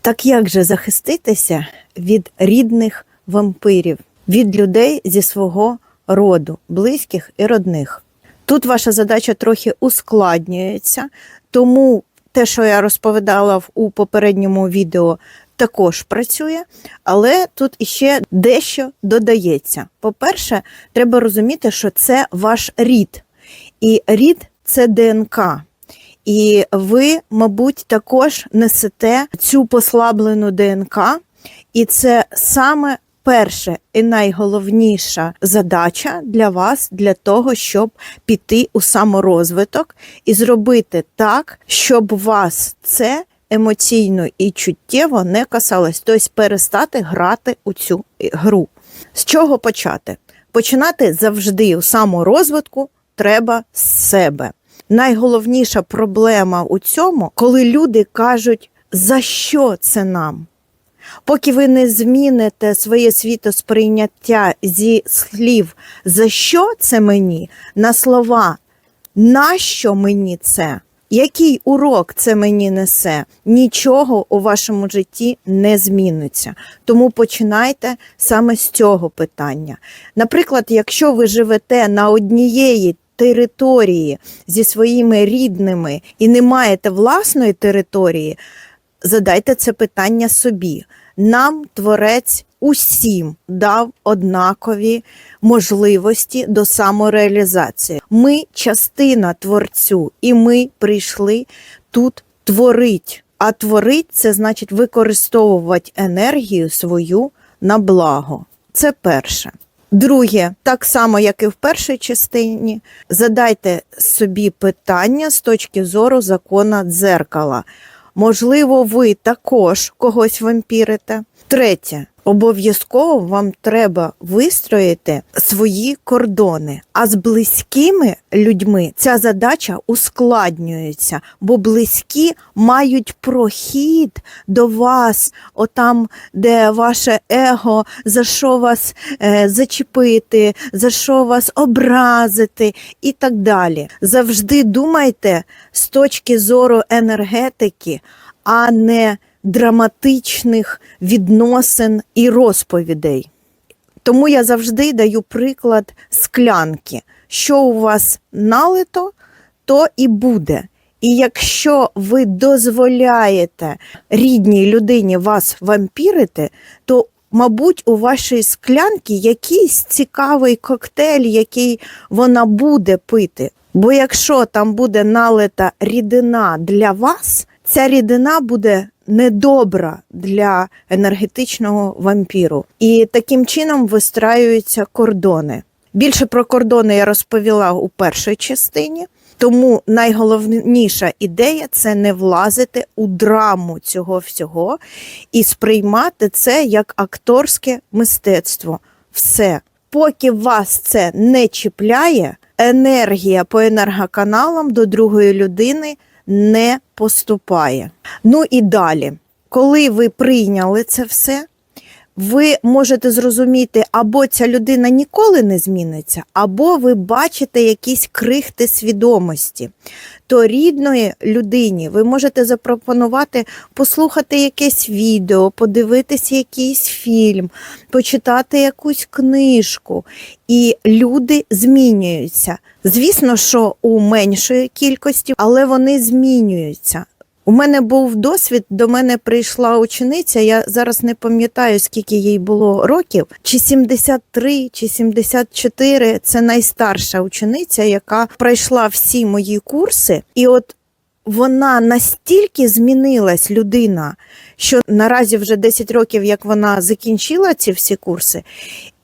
Так як же захиститися від рідних вампирів, від людей зі свого роду, близьких і родних? Тут ваша задача трохи ускладнюється, тому те, що я розповідала у попередньому відео, також працює, але тут іще дещо додається. По-перше, треба розуміти, що це ваш рід, і рід це ДНК. І ви, мабуть, також несете цю послаблену ДНК, і це саме перша і найголовніша задача для вас для того, щоб піти у саморозвиток і зробити так, щоб вас це емоційно і чуттєво не касалось, тобто перестати грати у цю гру. З чого почати? Починати завжди у саморозвитку треба з себе. Найголовніша проблема у цьому, коли люди кажуть, за що це нам? Поки ви не зміните своє світосприйняття зі слів, за що це мені, на слова, нащо мені це? Який урок це мені несе? Нічого у вашому житті не зміниться. Тому починайте саме з цього питання. Наприклад, якщо ви живете на однієї території зі своїми рідними і не маєте власної території, задайте це питання собі. Нам творець усім дав однакові можливості до самореалізації. Ми частина творцю, і ми прийшли тут творить. А творить це значить використовувати енергію свою на благо. Це перше. Друге, так само, як і в першій частині, задайте собі питання з точки зору закона дзеркала. Можливо, ви також когось вампірите. Третє, обов'язково вам треба вистроїти свої кордони. А з близькими людьми ця задача ускладнюється, бо близькі мають прохід до вас, отам, де ваше его, за що вас е, зачепити, за що вас образити і так далі. Завжди думайте з точки зору енергетики, а не драматичних відносин і розповідей. Тому я завжди даю приклад склянки. Що у вас налито, то і буде. І якщо ви дозволяєте рідній людині вас вампірити, то, мабуть, у вашій склянці якийсь цікавий коктейль, який вона буде пити. Бо якщо там буде налита рідина для вас, ця рідина буде недобра для енергетичного вампіру. І таким чином вистраюються кордони. Більше про кордони я розповіла у першій частині. Тому найголовніша ідея це не влазити у драму цього всього і сприймати це як акторське мистецтво. Все. Поки вас це не чіпляє, енергія по енергоканалам до другої людини не поступає. Ну і далі, коли ви прийняли це все, ви можете зрозуміти, або ця людина ніколи не зміниться, або ви бачите якісь крихти свідомості. То рідної людині ви можете запропонувати послухати якесь відео, подивитися якийсь фільм, почитати якусь книжку. І люди змінюються. Звісно, що у меншої кількості, але вони змінюються. У мене був досвід, до мене прийшла учениця, я зараз не пам'ятаю, скільки їй було років, чи 73, чи 74, це найстарша учениця, яка пройшла всі мої курси. І от вона настільки змінилась людина, що наразі вже 10 років, як вона закінчила ці всі курси,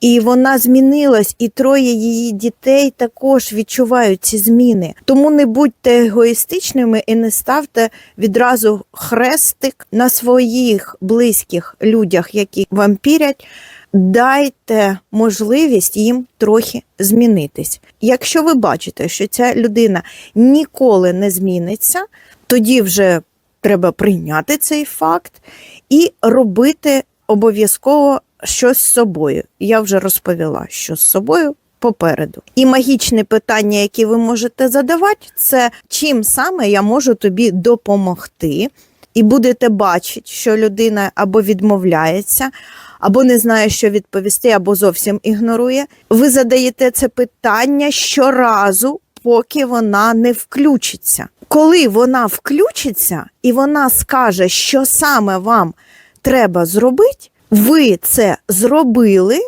і вона змінилась, і троє її дітей також відчувають ці зміни. Тому не будьте егоїстичними і не ставте відразу хрестик на своїх близьких людях, які вампірять. Дайте можливість їм трохи змінитись. Якщо ви бачите, що ця людина ніколи не зміниться, тоді вже треба прийняти цей факт і робити обов'язково щось з собою. Я вже розповіла, що з собою попереду. І магічне питання, яке ви можете задавати, це чим саме я можу тобі допомогти. і будете бачити, що людина або відмовляється, або не знає, що відповісти, або зовсім ігнорує. Ви задаєте це питання щоразу, поки вона не включиться. Коли вона включиться і вона скаже, що саме вам треба зробити, ви це зробили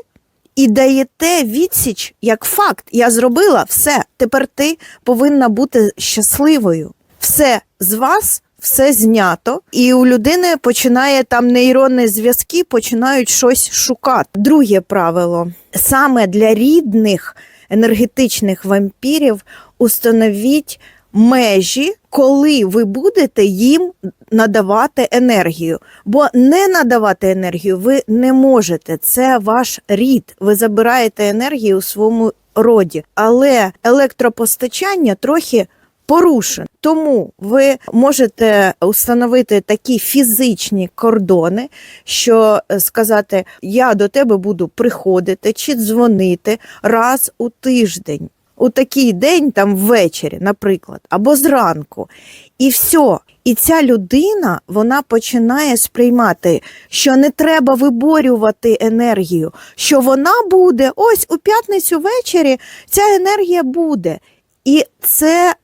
і даєте відсіч як факт. Я зробила все. Тепер ти повинна бути щасливою. Все з вас. Все знято, і у людини починає там нейронні зв'язки, починають щось шукати. Друге правило: саме для рідних енергетичних вампірів установіть межі, коли ви будете їм надавати енергію. Бо не надавати енергію ви не можете. Це ваш рід. Ви забираєте енергію у своєму роді. Але електропостачання трохи порушено. Тому ви можете установити такі фізичні кордони, що е, сказати, я до тебе буду приходити чи дзвонити раз у тиждень. У такий день, там ввечері, наприклад, або зранку. І все. І ця людина вона починає сприймати, що не треба виборювати енергію, що вона буде ось у п'ятницю ввечері ця енергія буде. І це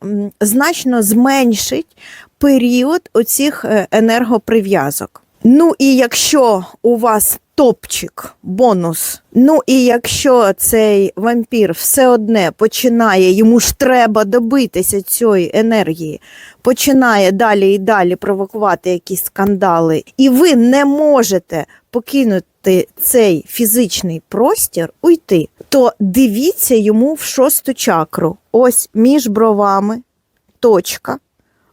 значно зменшить період оцих е, енергоприв'язок. Ну і якщо у вас топчик, бонус, ну і якщо цей вампір все одне починає, йому ж треба добитися цієї енергії, починає далі і далі провокувати якісь скандали, і ви не можете покинути цей фізичний простір, уйти, то дивіться йому в шосту чакру. Ось між бровами, точка.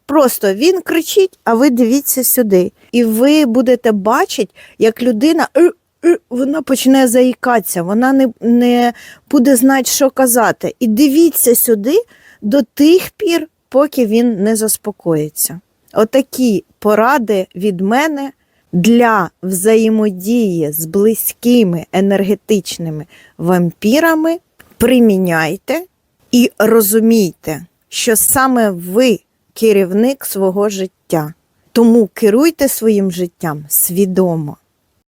Просто він кричить, а ви дивіться сюди. І ви будете бачити, як людина «Е, е», вона почне заїкатися, вона не, не буде знати, що казати. І дивіться сюди до тих пір, поки він не заспокоїться. Отакі поради від мене для взаємодії з близькими енергетичними вампірами. Приміняйте і розумійте, що саме ви керівник свого життя. Тому керуйте своїм життям свідомо.